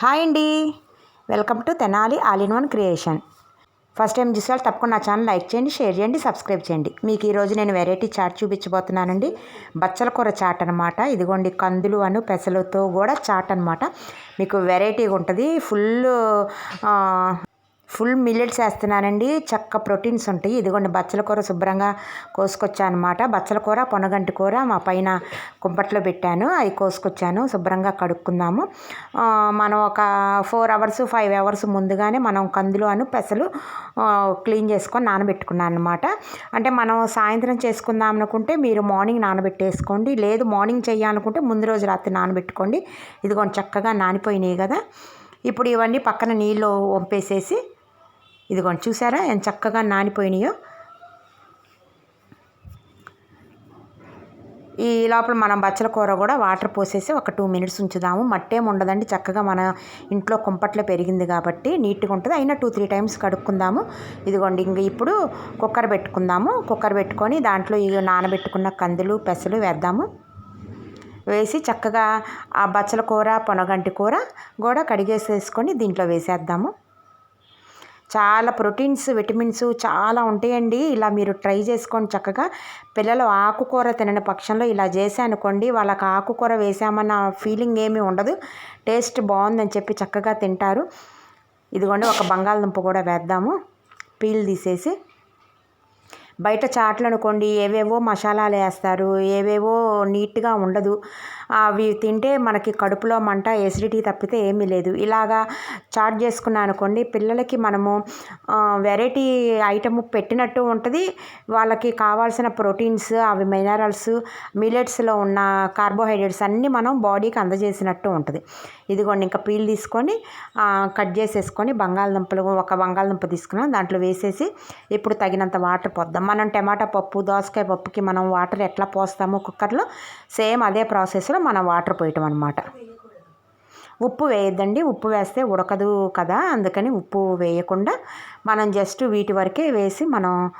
Hi అండి. Welcome to Tenali all in one creation. First time చూసేవాళ్ళు తప్పకుండా నా ఛానల్ లైక్ చేయండి షేర్ చేయండి సబ్స్క్రైబ్ చేయండి. మీకు ఈరోజు నేను వెరైటీ చాట్ చూపించబోతున్నానండి. బచ్చల కూర చాట్ అనమాట ఇదిగోండి కందులు అను పెసలతో కూడా చాట్ అనమాట మీకు వెరైటీగా ఉంటుంది. ఫుల్ ఫుల్ మిల్లెట్స్ వేస్తున్నానండి చక్క ప్రోటీన్స్ ఉంటాయి. ఇదిగోండి బచ్చల కూర శుభ్రంగా కోసుకొచ్చాను అనమాట బచ్చల కూర పొనగంటి కూర మా పైన కుంపట్లో పెట్టాను. అవి కోసుకొచ్చాను. శుభ్రంగా కడుక్కుందాము. మనం ఒక ఫోర్ అవర్స్ ఫైవ్ అవర్స్ ముందుగానే మనం కందులు అను పెసలు క్లీన్ చేసుకొని నానబెట్టుకున్నాను అనమాట అంటే మనం సాయంత్రం చేసుకుందాం అనుకుంటే మీరు మార్నింగ్ నానబెట్టేసుకోండి. లేదు మార్నింగ్ చేయాలనుకుంటే ముందు రోజు రాత్రి నానబెట్టుకోండి. ఇదిగోండి చక్కగా నానిపోయినాయి కదా. ఇప్పుడు ఇవన్నీ పక్కన నీళ్ళు వంపేసేసి ఇదిగోండి చూసారా ఎంత చక్కగా నానిపోయినాయో? ఈ లోపల మనం బచ్చల కూర కూడా వాటర్ పోసేసి ఒక టూ మినిట్స్ ఉంచుదాము. మట్టేం ఉండదండి చక్కగా మన ఇంట్లో కుంపట్లో పెరిగింది కాబట్టి నీట్గా ఉంటుంది. అయినా టూ త్రీ టైమ్స్ కడుక్కుందాము. ఇదిగోండి ఇంక ఇప్పుడు కుక్కర్ పెట్టుకుందాము. కుక్కర్ పెట్టుకొని దాంట్లో ఈ నానబెట్టుకున్న కందులు పెసలు వేద్దాము. వేసి చక్కగా ఆ బచ్చల కూర పొనగంటి కూర కూడా కడిగేసేసుకొని దీంట్లో వేసేద్దాము. చాలా ప్రోటీన్స్ విటమిన్స్ చాలా ఉంటాయండి. ఇలా మీరు ట్రై చేసుకొని చక్కగా. పిల్లలు ఆకుకూర తినని పక్షంలో ఇలా చేశానుకోండి వాళ్ళకి ఆకుకూర వేసామన్న ఫీలింగ్ ఏమీ ఉండదు. టేస్ట్ బాగుందని చెప్పి చక్కగా తింటారు. ఇదిగోండి ఒక బంగాళదుంప కూడా వేద్దాము. పీల్ తీసేసి. బయట చాట్లు అనుకోండి ఏవేవో మసాలాలు వేస్తారు. ఏవేవో నీట్గా ఉండదు. అవి తింటే మనకి కడుపులో మంట ఎసిడిటీ తప్పితే ఏమీ లేదు. ఇలాగా చాట్ చేసుకున్నాను అనుకోండి పిల్లలకి మనము వెరైటీ ఐటమ్ పెట్టినట్టు ఉంటుంది. వాళ్ళకి కావాల్సిన ప్రోటీన్స్ అవి మినరల్స్ మిలెట్స్లో ఉన్న కార్బోహైడ్రేట్స్ అన్నీ మనం బాడీకి అందజేసినట్టు ఉంటుంది. ఇదిగోండి ఇంకా పీల్ తీసుకొని కట్ చేసేసుకొని బంగాళదుంపలు ఒక బంగాళదుంప తీసుకున్నాం. దాంట్లో వేసేసి ఇప్పుడు తగినంత వాటర్ పోద్దాం. మనం టమాటా పప్పు దోసకాయ పప్పుకి మనం వాటర్ ఎట్లా పోస్తామో కుక్కర్లో సేమ్ అదే ప్రాసెస్లో మనం వాటర్ పోయటం అనమాట ఉప్పు వేయద్దండి ఉప్పు వేస్తే ఉడకదు కదా అందుకని ఉప్పు వేయకుండా మనం జస్ట్ వీటి వరకే వేసి మనం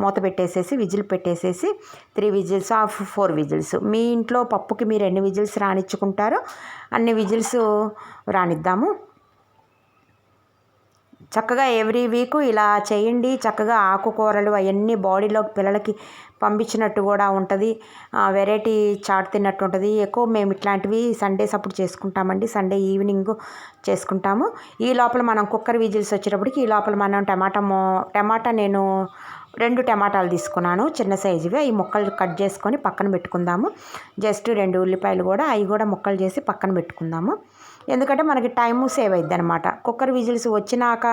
మూత పెట్టేసేసి విజిల్ పెట్టేసేసి three whistles of four whistles. మీ ఇంట్లో పప్పుకి మీరు ఎన్ని విజిల్స్ రానిచ్చుకుంటారో అన్ని విజిల్స్ రానిద్దాము చక్కగా ఎవ్రీ వీక్ ఇలా చేయండి. చక్కగా ఆకుకూరలు అవన్నీ బాడీలోకి పిల్లలకి పంపించినట్టు కూడా ఉంటుంది. వెరైటీ చాట్ తిన్నట్టు ఉంటుంది. ఎక్కువ మేము ఇట్లాంటివి సండేస్ అప్పుడు చేసుకుంటామండి. సండే ఈవినింగ్ చేసుకుంటాము. ఈ లోపల మనం కుక్కర్ విజిల్స్ వచ్చేటప్పటికి ఈ లోపల మనం టమాటా మో టమాటా నేను రెండు టమాటాలు తీసుకున్నాను. చిన్న సైజువి. ఈ ముక్కలు కట్ చేసుకొని పక్కన పెట్టుకుందాము. జస్ట్ రెండు ఉల్లిపాయలు కూడా. అవి కూడా ముక్కలు చేసి పక్కన పెట్టుకుందాము. ఎందుకంటే మనకి టైము సేవ్ అయింది అనమాట కుక్కర్ విజిల్స్ వచ్చినాక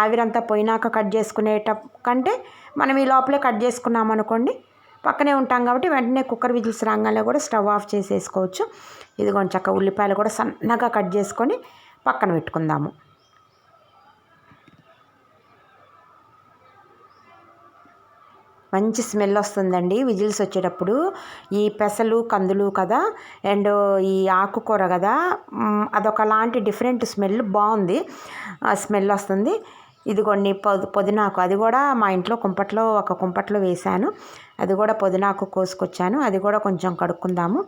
ఆవిరంతా పోయినాక కట్ చేసుకునేట కంటే మనం ఈ లోపలే కట్ చేసుకున్నాం అనుకోండి పక్కనే ఉంటాం కాబట్టి వెంటనే కుక్కర్ విజిల్స్ రాగానే కూడా స్టవ్ ఆఫ్ చేసేసుకోవచ్చు. ఇదిగోండి చక్క ఉల్లిపాయలు కూడా సన్నగా కట్ చేసుకొని పక్కన పెట్టుకుందాము. మంచి స్మెల్ వస్తుందండి. విజిల్స్ వచ్చేటప్పుడు ఈ పెసలు కందులు కదా అండ్ ఈ ఆకుకూర కదా అదొకలాంటి డిఫరెంట్ స్మెల్ బాగుంది. ఆ స్మెల్ వస్తుంది. ఇదిగోండి పొది పుదీనాకు. అది కూడా మా ఇంట్లో కుంపట్లో ఒక కుంపట్లో వేశాను. అది కూడా పుదీనాకు కోసుకొచ్చాను. అది కూడా కొంచెం కడుక్కుందాము.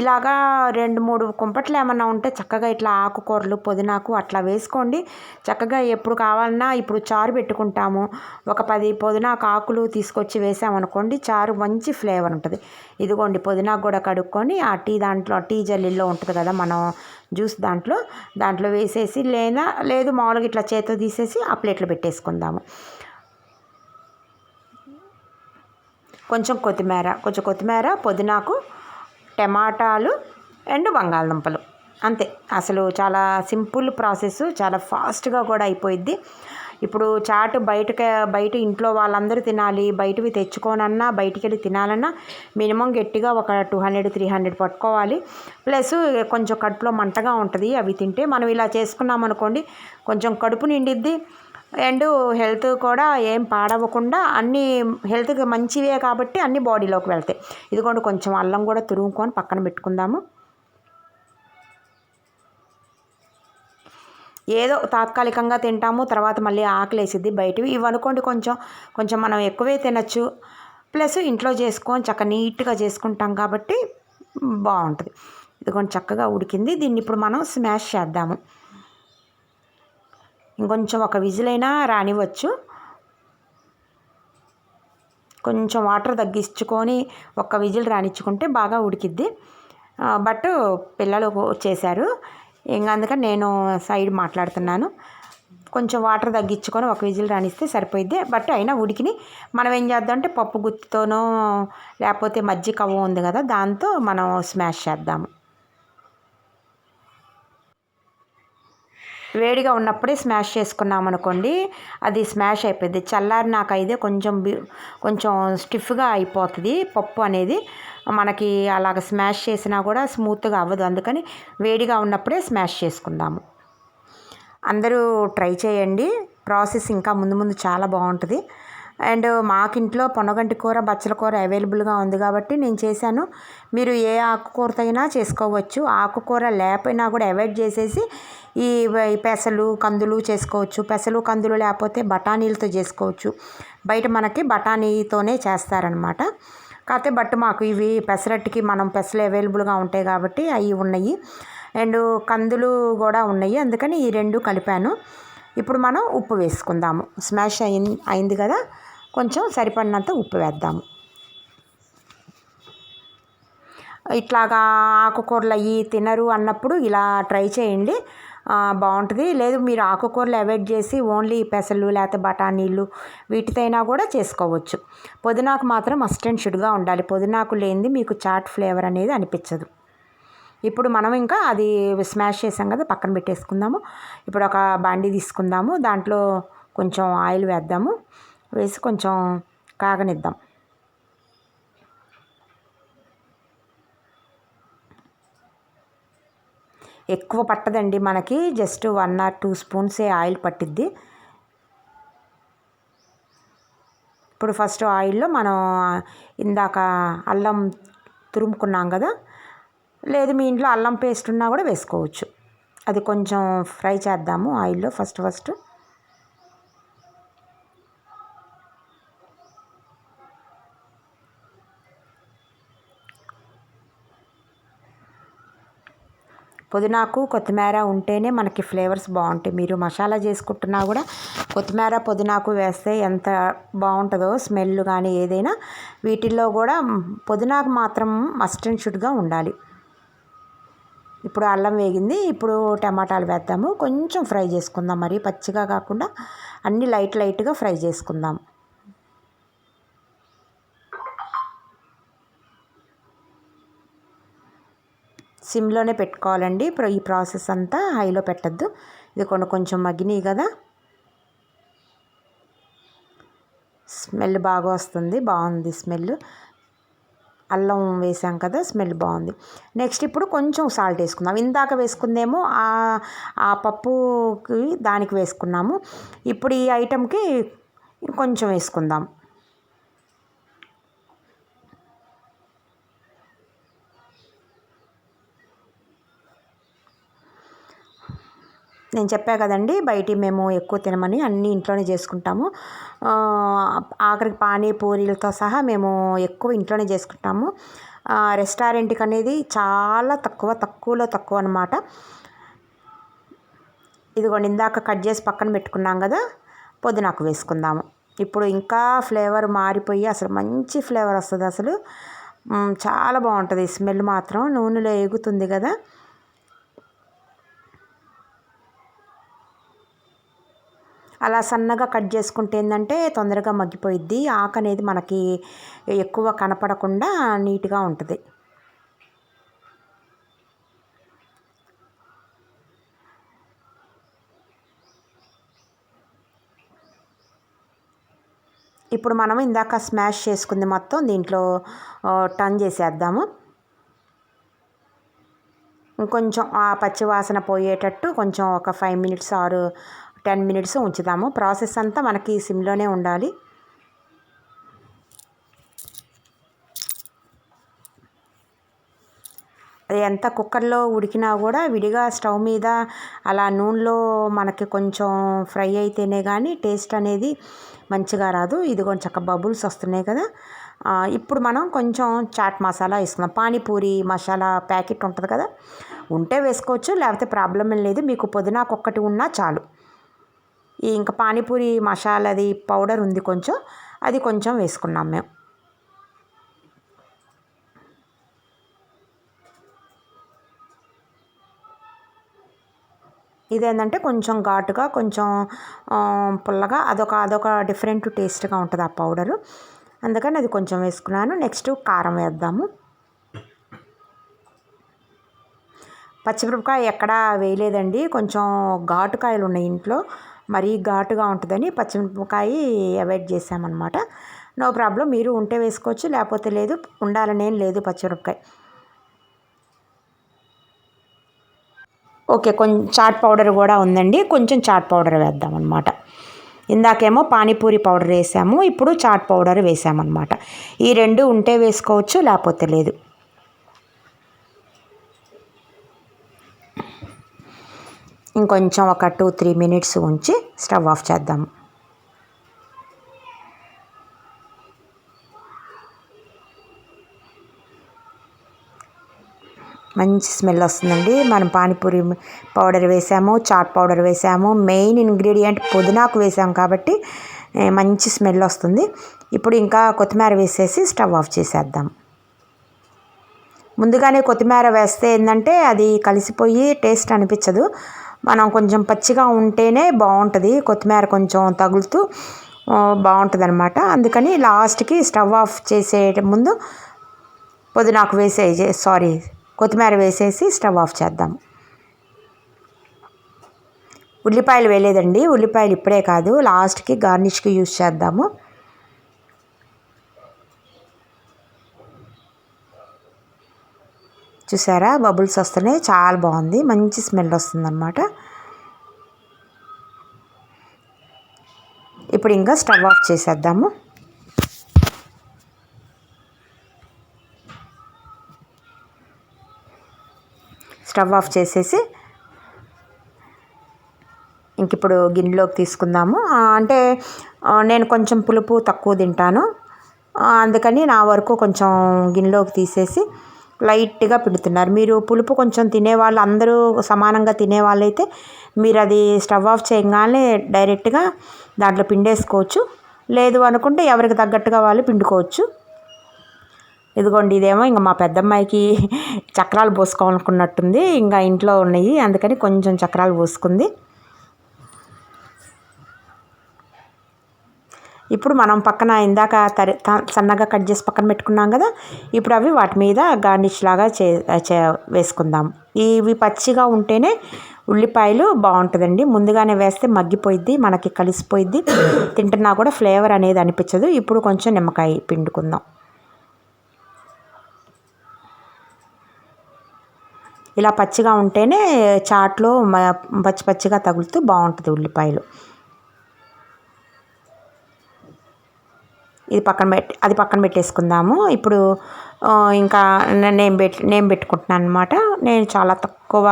ఇలాగా రెండు మూడు కుంపట్లు ఏమన్నా ఉంటే చక్కగా ఇట్లా ఆకుకూరలు పుదీనాకు అట్లా వేసుకోండి. చక్కగా ఎప్పుడు కావాలన్నా ఇప్పుడు చారు పెట్టుకుంటాము. ఒక పది పుదీనాకు ఆకులు తీసుకొచ్చి వేసామనుకోండి చారు మంచి ఫ్లేవర్ ఉంటుంది. ఇదిగోండి పుదీనాకు కూడా కడుక్కొని ఆ టీ దాంట్లో టీ జల్లీలో ఉంటుంది కదా మనం జ్యూస్ దాంట్లో. దాంట్లో వేసేసి లేదా లేదు మామూలుగా ఇట్లా చేతితో తీసేసి ఆ ప్లేట్లో పెట్టేసుకుందాము. కొంచెం కొత్తిమీర కొంచెం కొత్తిమీర పుదీనాకు టమాటాలు అండ్ బంగాళదుంపలు. అంతే. అసలు చాలా సింపుల్ ప్రాసెస్ చాలా ఫాస్ట్గా కూడా అయిపోయిద్ది. ఇప్పుడు చాటు బయటకి బయట ఇంట్లో వాళ్ళందరూ తినాలి బయటవి తెచ్చుకోనన్నా బయటికి వెళ్ళి తినాలన్నా మినిమం గట్టిగా ఒక టూ హండ్రెడ్ త్రీ హండ్రెడ్ పట్టుకోవాలి. ప్లస్ కొంచెం కడుపులో మంటగా ఉంటుంది అవి తింటే మనం ఇలా చేసుకున్నాం అనుకోండి కొంచెం కడుపు నిండిద్ది. అండ్ హెల్త్ కూడా ఏం పాడవకుండా అన్నీ హెల్త్కి మంచివే కాబట్టి అన్ని బాడీలోకి వెళ్తాయి. ఇదిగోండి కొంచెం అల్లం కూడా తురుముకొని పక్కన పెట్టుకుందాము. ఏదో తాత్కాలికంగా తింటాము తర్వాత మళ్ళీ ఆకలి వేసిద్ది బయటవి. ఇవి అనుకోండి కొంచెం కొంచెం మనం ఎక్కువే తినచ్చు. ప్లస్ ఇంట్లో చేసుకొని చక్క నీట్గా చేసుకుంటాం కాబట్టి బాగుంటుంది. ఇదిగోండి చక్కగా ఉడికింది. దీన్ని ఇప్పుడు మనం స్మాష్ చేద్దాము. ఇంకొంచెం ఒక విజిల్ అయినా రానివ్వచ్చు. కొంచెం వాటర్ తగ్గించుకొని ఒక్క విజిల్ రానిచ్చుకుంటే బాగా ఉడికిద్ది. బట్ పిల్లలు చేశారు. ఇంకా అందుకని నేను సైడ్ మాట్లాడుతున్నాను. కొంచెం వాటర్ తగ్గించుకొని ఒక విజిల్ రానిస్తే సరిపోయిద్ది. బట్ అయినా ఉడికిని. మనం ఏం చేద్దాం అంటే పప్పు గుత్తితోనో లేకపోతే మజ్జిగ కవ్వ ఉంది కదా దాంతో మనం స్మాష్ చేద్దాము. వేడిగా ఉన్నప్పుడే స్మాష్ చేసుకున్నాం అనుకోండి అది స్మాష్ అయిపోయింది చల్లారి నాకు అయితే కొంచెం బి- కొంచెం స్టిఫ్గా అయిపోతుంది. పప్పు అనేది మనకి అలాగ స్మాష్ చేసినా కూడా స్మూత్గా అవ్వదు. అందుకని వేడిగా ఉన్నప్పుడే స్మాష్ చేసుకుందాము. అందరూ ట్రై చేయండి. ప్రాసెస్ ఇంకా ముందు ముందు చాలా బాగుంటుంది. అండ్ మాకింట్లో పొనగంటి కూర బచ్చల కూర అవైలబుల్గా ఉంది కాబట్టి నేను చేశాను. మీరు ఏ ఆకుకూరతో అయినా చేసుకోవచ్చు. ఆకుకూర లేకపోయినా కూడా అవాయిడ్ చేసేసి ఈ ఈ పెసలు కందులు చేసుకోవచ్చు. పెసలు కందులు లేకపోతే బఠానీలతో చేసుకోవచ్చు. బయట మనకి బఠానీతోనే చేస్తారనమాట. కాకపోతే బట్ మాకు ఇవి పెసరట్టుకి మనం పెసలు అవైలబుల్గా ఉంటాయి కాబట్టి అవి ఉన్నాయి. అండ్ కందులు కూడా ఉన్నాయి. అందుకని ఈ రెండు కలిపాను. ఇప్పుడు మనం ఉప్పు వేసుకుందాము. స్మాష్ అయింది అయింది కదా? కొంచెం సరిపడినంత ఉప్పు వేద్దాము. ఇట్లాగా ఆకుకూరలు అయ్యి తినరు అన్నప్పుడు ఇలా ట్రై చేయండి. బాగుంటుంది. లేదు మీరు ఆకుకూరలు అవాయిడ్ చేసి ఓన్లీ పెసలు లేకపోతే బఠానీలు వీటితోనైనా కూడా చేసుకోవచ్చు. పుదీనాకు మాత్రం మస్ట్ అండ్ షుడ్గా ఉండాలి. పుదీనాకు లేనిది మీకు చాట్ ఫ్లేవర్ అనేది అనిపించదు. ఇప్పుడు మనం ఇంకా అది స్మాష్ చేసాం కదా పక్కన పెట్టేసుకుందాము. ఇప్పుడు ఒక బాండి తీసుకుందాము. దాంట్లో కొంచెం ఆయిల్ వేద్దాము. వేసి కొంచెం కాగనిద్దాం. ఎక్కువ పట్టదండి మనకి. జస్ట్ వన్ ఆర్ టూ స్పూన్సే ఆయిల్ పట్టిద్ది. ఇప్పుడు ఫస్ట్ ఆయిల్లో మనం ఇందాక అల్లం తురుముకున్నాం కదా లేదు మీ ఇంట్లో అల్లం పేస్ట్ ఉన్నా కూడా వేసుకోవచ్చు. అది కొంచెం ఫ్రై చేద్దాము ఆయిల్లో ఫస్ట్ ఫస్ట్. పుదీనాకు కొత్తిమీర ఉంటేనే మనకి ఫ్లేవర్స్ బాగుంటాయి. మీరు మసాలా చేసుకుంటున్నా కూడా కొత్తిమీర పుదీనాకు వేస్తే ఎంత బాగుంటుందో స్మెల్ కానీ ఏదైనా వీటిల్లో కూడా పుదీనాకు మాత్రం మస్ట్ అండ్ షుడ్గా ఉండాలి. ఇప్పుడు అల్లం వేగింది ఇప్పుడు టమాటాలు వేద్దాము. కొంచెం ఫ్రై చేసుకుందాం మరి. పచ్చిగా కాకుండా అన్నీ లైట్ లైట్గా ఫ్రై చేసుకుందాం. సిమ్లోనే పెట్టుకోవాలండి. ఇప్పుడు ఈ ప్రాసెస్ అంతా హైలో పెట్టద్దు. ఇది కొన్ని కొంచెం మగ్గినాయి కదా. స్మెల్ బాగా వస్తుంది. బాగుంది స్మెల్. అల్లం వేసాం కదా స్మెల్ బాగుంది. నెక్స్ట్ ఇప్పుడు కొంచెం సాల్ట్ వేసుకుందాం. ఇందాక వేసుకుందేమో ఆ ఆ పప్పుకి దానికి వేసుకున్నాము. ఇప్పుడు ఈ ఐటెంకి కొంచెం వేసుకుందాం. నేను చెప్పా కదండి బయట మేము ఎక్కువ తినమని అన్నీ ఇంట్లోనే చేసుకుంటాము. ఆఖరికి పానీ పూరీలతో సహా మేము ఎక్కువ ఇంట్లోనే చేసుకుంటాము. రెస్టారెంట్కి అనేది చాలా తక్కువ తక్కువలో తక్కువ అనమాట ఇదిగోండి ఇందాక కట్ చేసి పక్కన పెట్టుకున్నాం కదా పొద్దునాకు వేసుకుందాము. ఇప్పుడు ఇంకా ఫ్లేవర్ మారిపోయి అసలు మంచి ఫ్లేవర్ వస్తుంది అసలు. చాలా బాగుంటుంది స్మెల్ మాత్రం నూనెలో ఎగుతుంది కదా. అలా సన్నగా కట్ చేసుకుంటే ఏంటంటే తొందరగా మగ్గిపోయిద్ది. ఆకు అనేది మనకి ఎక్కువ కనపడకుండా నీట్గా ఉంటుంది. ఇప్పుడు మనం ఇందాక స్మాష్ చేసుకుంది మొత్తం దీంట్లో టర్న్ చేసేద్దాము. ఇంకొంచెం ఆ పచ్చివాసన పోయేటట్టు కొంచెం ఒక ఫైవ్ మినిట్స్ ఆరు టెన్ మినిట్స్ ఉంచుదాము ప్రాసెస్ అంతా మనకి సిమ్లోనే ఉండాలి. అది ఎంత కుక్కర్లో ఉడికినా కూడా విడిగా స్టవ్ మీద అలా నూనెలో మనకి కొంచెం ఫ్రై అయితేనే కానీ టేస్ట్ అనేది మంచిగా రాదు. ఇది కొంచెం చక్క బబుల్స్ వస్తున్నాయి కదా. ఇప్పుడు మనం కొంచెం చాట్ మసాలా వేసుకుందాం. పానీపూరి మసాలా ప్యాకెట్ ఉంటుంది కదా. ఉంటే వేసుకోవచ్చు లేకపోతే ప్రాబ్లం ఏం లేదు. మీకు పుదీనాకు ఒక్కటి ఉన్నా చాలు. ఇంకా పానీపూరి మసాలాది పౌడర్ ఉంది కొంచెం. అది కొంచెం వేసుకున్నాం మేము. ఇదేంటంటే కొంచెం ఘాటుగా కొంచెం పుల్లగా అదొక అదొక డిఫరెంట్ టేస్ట్గా ఉంటుంది ఆ పౌడరు. అందుకని అది కొంచెం వేసుకున్నాను. నెక్స్ట్ కారం వేద్దాము. పచ్చిమిరపకాయ ఎక్కడా వేయలేదండి. కొంచెం ఘాటుకాయలు ఉన్నాయి ఇంట్లో. మరీ ఘాటుగా ఉంటుందని పచ్చిమిరపకాయ అవాయిడ్ చేసామన్నమాట నో ప్రాబ్లం మీరు ఉంటే వేసుకోవచ్చు లేకపోతే లేదు ఉండాలనేం లేదు పచ్చిమిరపకాయ. ఓకే కొంచెం చాట్ పౌడర్ కూడా ఉందండి. కొంచెం చాట్ పౌడర్ వేద్దాం అనమాట ఇందాకేమో పానీపూరి పౌడర్ వేసాము ఇప్పుడు చాట్ పౌడర్ వేసామన్నమాట. ఈ రెండు ఉంటే వేసుకోవచ్చు లేకపోతే లేదు. ఇంకొంచెం ఒక టూ త్రీ మినిట్స్ ఉంచి స్టవ్ ఆఫ్ చేద్దాము మంచి స్మెల్ వస్తుందండి. మనం పానీపూరి పౌడర్ వేసాము చాట్ పౌడర్ వేసాము. మెయిన్ ఇంగ్రీడియంట్ పుదీనాకు వేసాం కాబట్టి మంచి స్మెల్ వస్తుంది. ఇప్పుడు ఇంకా కొత్తిమీర వేసేసి స్టవ్ ఆఫ్ చేసేద్దాం. ముందుగానే కొత్తిమీర వేస్తే ఏంటంటే అది కలిసిపోయి టేస్ట్ అనిపించదు. మనం కొంచెం పచ్చిగా ఉంటేనే బాగుంటుంది. కొత్తిమీర కొంచెం తగులుతూ బాగుంటుంది అనమాట అందుకని లాస్ట్కి స్టవ్ ఆఫ్ చేసే ముందు పుదీనాకు వేసే సారీ కొత్తిమీర వేసేసి స్టవ్ ఆఫ్ చేద్దాము ఉల్లిపాయలు వేయలేదండి. ఉల్లిపాయలు ఇప్పుడే కాదు లాస్ట్కి గార్నిష్కి యూస్ చేద్దాము. చూసారా? బబుల్స్ వస్తున్నాయి. చాలా బాగుంది. మంచి స్మెల్ వస్తుందన్నమాట. ఇప్పుడు ఇంకా స్టవ్ ఆఫ్ చేసేద్దాము. స్టవ్ ఆఫ్ చేసేసి ఇంక ఇప్పుడు గిన్నెలోకి తీసుకుందాము. అంటే నేను కొంచెం పులుపు తక్కువ తింటాను. అందుకని నా వరకు కొంచెం గిన్నెలోకి తీసేసి లైట్గా పిండుతున్నారు. మీరు పులుపు కొంచెం తినేవాళ్ళు అందరూ సమానంగా తినే వాళ్ళైతే మీరు అది స్టవ్ ఆఫ్ చేయగానే డైరెక్ట్గా దాంట్లో పిండేసుకోవచ్చు. లేదు అనుకుంటే ఎవరికి తగ్గట్టుగా వాళ్ళు పిండుకోవచ్చు. ఇదిగోండి ఇదేమో ఇంకా మా పెద్దమ్మాయికి చక్రాలు పోసుకోవాలనుకున్నట్టుంది. ఇంకా ఇంట్లో ఉన్నాయి అందుకని కొంచెం చక్రాలు పోసుకుంది. ఇప్పుడు మనం పక్కన ఇందాక తరి త- సన్నగా కట్ చేసి పక్కన పెట్టుకున్నాం కదా ఇప్పుడు అవి వాటి మీద గార్నిష్ లాగా చే చే వేసుకుందాం. ఇవి పచ్చిగా ఉంటేనే ఉల్లిపాయలు బాగుంటుందండి. ముందుగానే వేస్తే మగ్గిపోయిద్ది మనకి కలిసిపోయిద్ది. తింటున్నా కూడా ఫ్లేవర్ అనేది అనిపించదు. ఇప్పుడు కొంచెం నిమ్మకాయ పిండుకుందాం. ఇలా పచ్చిగా ఉంటేనే చాట్లో పచ్చి పచ్చిగా తగులుతూ బాగుంటుంది ఉల్లిపాయలు. ఇది పక్కన పెట్టి అది పక్కన పెట్టేసుకుందాము. ఇప్పుడు ఇంకా నేను పెట్టి నేను పెట్టుకుంటున్నాను అనమాట నేను చాలా తక్కువ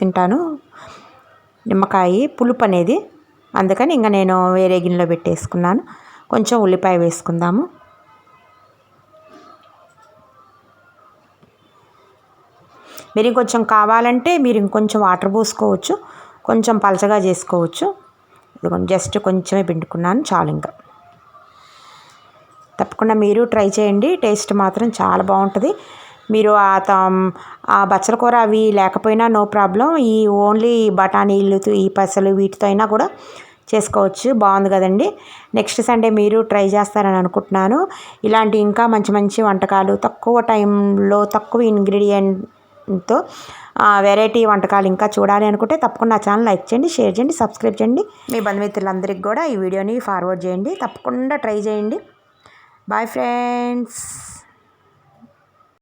తింటాను. నిమ్మకాయ పులుపు అనేది. అందుకని ఇంకా నేను వేరే గిన్నెలో పెట్టేసుకున్నాను. కొంచెం ఉల్లిపాయ వేసుకుందాము. మీరు ఇంకొంచెం కావాలంటే మీరు ఇంకొంచెం వాటర్ పోసుకోవచ్చు. కొంచెం పలచగా చేసుకోవచ్చు. జస్ట్ కొంచెమే పిండుకున్నాను. చాలు ఇంకా. తప్పకుండా మీరు ట్రై చేయండి. టేస్ట్ మాత్రం చాలా బాగుంటుంది. మీరు ఆ త- ఆ బచ్చల కూర అవి లేకపోయినా నో ప్రాబ్లం. ఈ ఓన్లీ బఠానీలు ఈ పసలు వీటితో అయినా కూడా చేసుకోవచ్చు. బాగుంది కదండి. నెక్స్ట్ సండే మీరు ట్రై చేస్తారని అనుకుంటున్నాను. ఇలాంటి ఇంకా మంచి మంచి వంటకాలు తక్కువ టైంలో తక్కువ ఇంగ్రీడియంట్తో వెరైటీ వంటకాలు ఇంకా చూడాలి అనుకుంటే తప్పకుండా ఛానల్ లైక్ చేయండి షేర్ చేయండి సబ్స్క్రైబ్ చేయండి. మీ బంధుమిత్రులందరికీ కూడా ఈ వీడియోని ఫార్వర్డ్ చేయండి. తప్పకుండా ట్రై చేయండి. Bye friends.